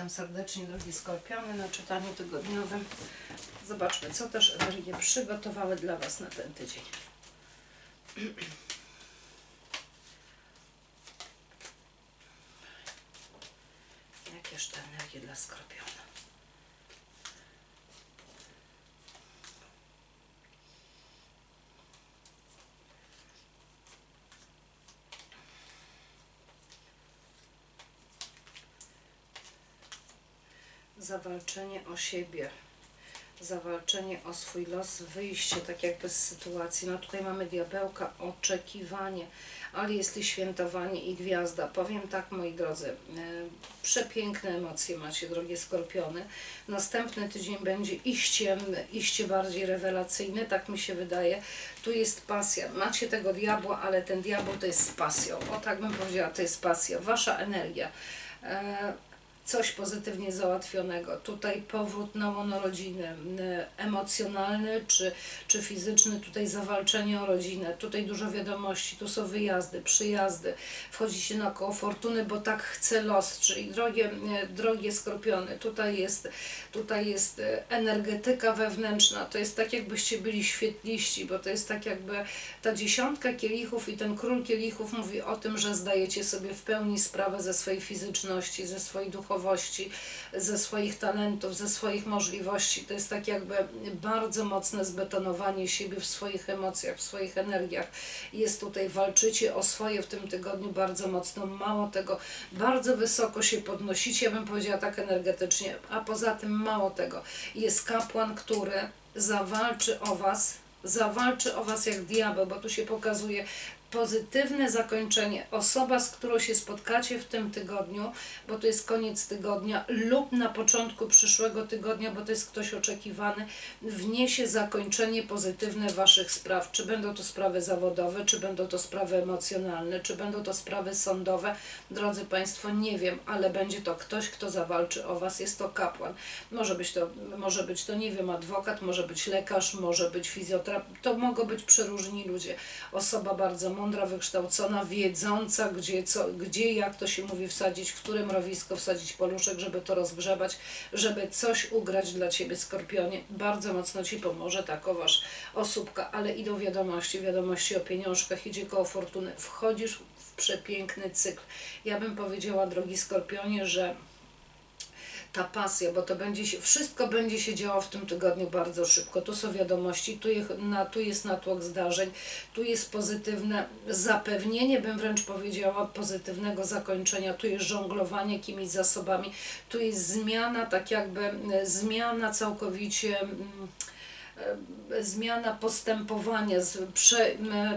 Witam serdecznie, drogi Skorpiony, na czytaniu tygodniowym. Zobaczmy, co też energie przygotowały dla Was na ten tydzień. Jakież te energie dla Skorpiona? Zawalczenie o siebie, zawalczenie o swój los, wyjście tak jakby z sytuacji. No tutaj mamy diabełka, oczekiwanie, ale jest i świętowanie i gwiazda. Powiem tak, moi drodzy, e, przepiękne emocje macie, drogie skorpiony. Następny tydzień będzie iście, iście bardziej rewelacyjny, tak mi się wydaje. Tu jest pasja. Macie tego diabła, ale ten diabeł to jest pasją. O tak bym powiedziała, to jest pasja. Wasza energia. Coś pozytywnie załatwionego. Tutaj powrót nowonarodziny, m, emocjonalny czy, czy fizyczny, tutaj zawalczenie o rodzinę, tutaj dużo wiadomości, tu są wyjazdy, przyjazdy, wchodzicie na koło fortuny, bo tak chce los, czyli drogie, e, drogie skorpiony, tutaj jest, tutaj jest e, energetyka wewnętrzna, to jest tak jakbyście byli świetliści, bo to jest tak jakby ta dziesiątka kielichów i ten król kielichów mówi o tym, że zdajecie sobie w pełni sprawę ze swojej fizyczności, ze swojej duchowości, ze swoich talentów, ze swoich możliwości. To jest tak jakby bardzo mocne zbetonowanie siebie w swoich emocjach, w swoich energiach. Jest tutaj, walczycie o swoje w tym tygodniu bardzo mocno. Mało tego, bardzo wysoko się podnosicie, ja bym powiedziała tak energetycznie, a poza tym mało tego. Jest kapłan, który zawalczy o Was, zawalczy o Was jak diabeł, bo tu się pokazuje pozytywne zakończenie. Osoba, z którą się spotkacie w tym tygodniu, bo to jest koniec tygodnia, lub na początku przyszłego tygodnia, bo to jest ktoś oczekiwany, wniesie zakończenie pozytywne Waszych spraw. Czy będą to sprawy zawodowe, czy będą to sprawy emocjonalne, czy będą to sprawy sądowe. Drodzy Państwo, nie wiem, ale będzie to ktoś, kto zawalczy o Was. Jest to kapłan. Może być to, może być to nie wiem, adwokat, może być lekarz, może być fizjoterapeuta. To mogą być przeróżni ludzie. Osoba bardzo mądra, wykształcona, wiedząca, gdzie, co, gdzie, jak to się mówi, wsadzić, w które mrowisko wsadzić poluszek, żeby to rozgrzebać, żeby coś ugrać dla Ciebie, Skorpionie. Bardzo mocno Ci pomoże takoważ osóbka, ale idą wiadomości, wiadomości o pieniążkach, idzie koło fortuny. Wchodzisz w przepiękny cykl. Ja bym powiedziała, drogi Skorpionie, że ta pasja, bo to będzie się, wszystko będzie się działo w tym tygodniu bardzo szybko. Tu są wiadomości, tu, je, na, tu jest natłok zdarzeń, tu jest pozytywne zapewnienie, bym wręcz powiedziała, pozytywnego zakończenia, tu jest żonglowanie jakimiś zasobami, tu jest zmiana, tak jakby e, zmiana całkowicie. mm, zmiana postępowania,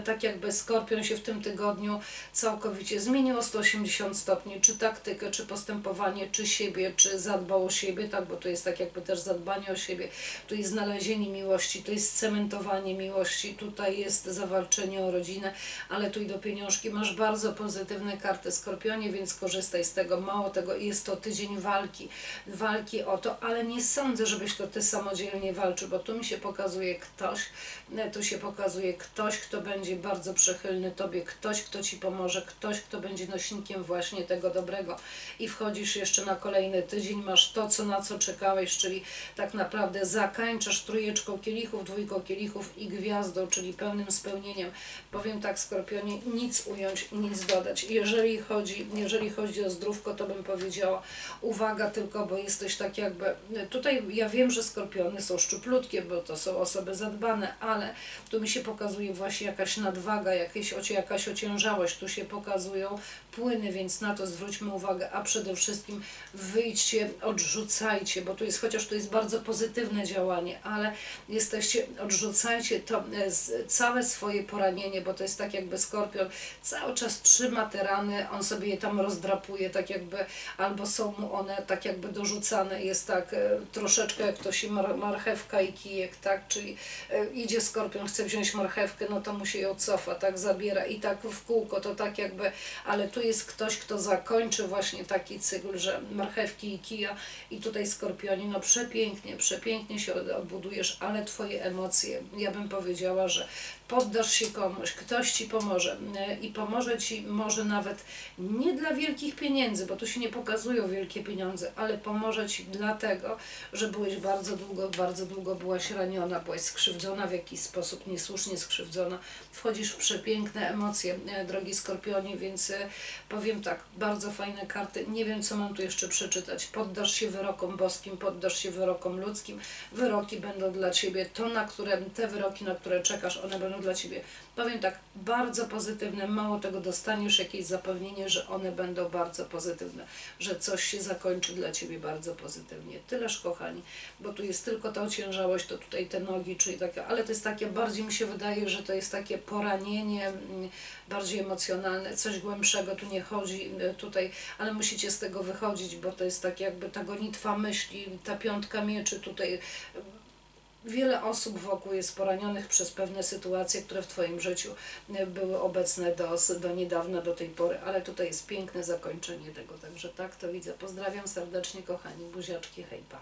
tak jakby Skorpion się w tym tygodniu całkowicie zmieniło 180 stopni, czy taktykę, czy postępowanie, czy siebie, czy zadbał o siebie, tak, bo to jest tak jakby też zadbanie o siebie, tu jest znalezienie miłości, tu jest cementowanie miłości, tutaj jest zawalczenie o rodzinę, ale tu i do pieniążki. Masz bardzo pozytywne karty Skorpionie, więc korzystaj z tego, mało tego, jest to tydzień walki, walki o to, ale nie sądzę, żebyś to ty samodzielnie walczył, bo tu mi się pokazuje ktoś, e, tu się pokazuje ktoś, kto będzie bardzo przychylny Tobie, ktoś, kto Ci pomoże, ktoś, kto będzie nośnikiem właśnie tego dobrego i wchodzisz jeszcze na kolejny tydzień, masz to, co na co czekałeś, czyli tak naprawdę zakańczasz trójeczką kielichów, dwójką kielichów i gwiazdą, czyli pełnym spełnieniem. Powiem tak, Skorpionie, nic ująć, nic dodać. Jeżeli chodzi, jeżeli chodzi o zdrówko, to bym powiedziała, uwaga tylko, bo jesteś tak jakby, tutaj ja wiem, że Skorpiony są szczuplutkie, bo to są osoby zadbane, ale tu mi się pokazuje właśnie jakaś nadwaga, jakieś, jakaś ociężałość, tu się pokazują płyny, więc na to zwróćmy uwagę, a przede wszystkim wyjdźcie, odrzucajcie, bo tu jest, chociaż to jest bardzo pozytywne działanie, ale jesteście, odrzucajcie to e, całe swoje poranienie, bo to jest tak jakby skorpion cały czas trzyma te rany, on sobie je tam rozdrapuje, tak jakby, albo są mu one tak jakby dorzucane, jest tak e, troszeczkę jak to się mar, marchewka i kijek, tak, czyli e, idzie skorpion, chce wziąć marchewkę, no to mu się ją cofa, tak, zabiera i tak w kółko, to tak jakby, ale tu jest ktoś, kto zakończy właśnie taki cykl, że marchewki i kija i tutaj skorpioni, no przepięknie, przepięknie się od- odbudujesz, ale twoje emocje, ja bym powiedziała, że poddasz się komuś, ktoś Ci pomoże e, i pomoże Ci może nawet nie dla wielkich pieniędzy, bo tu się nie pokazują wielkie pieniądze, ale pomoże Ci dlatego, że byłeś bardzo długo, bardzo długo byłaś raniona, byłaś skrzywdzona w jakiś sposób, niesłusznie skrzywdzona. Wchodzisz w przepiękne emocje, e, drogi Skorpionie, więc e, powiem tak, bardzo fajne karty. Nie wiem, co mam tu jeszcze przeczytać. Poddasz się wyrokom boskim, poddasz się wyrokom ludzkim. Wyroki będą dla Ciebie, to na które, te wyroki, na które czekasz, one będą dla Ciebie, powiem tak, bardzo pozytywne. Mało tego, dostaniesz jakieś zapewnienie, że one będą bardzo pozytywne, że coś się zakończy dla Ciebie bardzo pozytywnie. Tyleż, kochani, bo tu jest tylko ta ociężałość, to tutaj te nogi, czyli takie, ale to jest takie, bardziej mi się wydaje, że to jest takie poranienie, mm, bardziej emocjonalne, coś głębszego tu nie chodzi y, tutaj, ale musicie z tego wychodzić, bo to jest tak jakby ta gonitwa myśli, ta piątka mieczy tutaj. Wiele osób wokół jest poranionych przez pewne sytuacje, które w Twoim życiu y, były obecne do, do niedawna, do tej pory, ale tutaj jest piękne zakończenie tego, także tak to widzę. Pozdrawiam serdecznie, kochani, buziaczki, hejpa.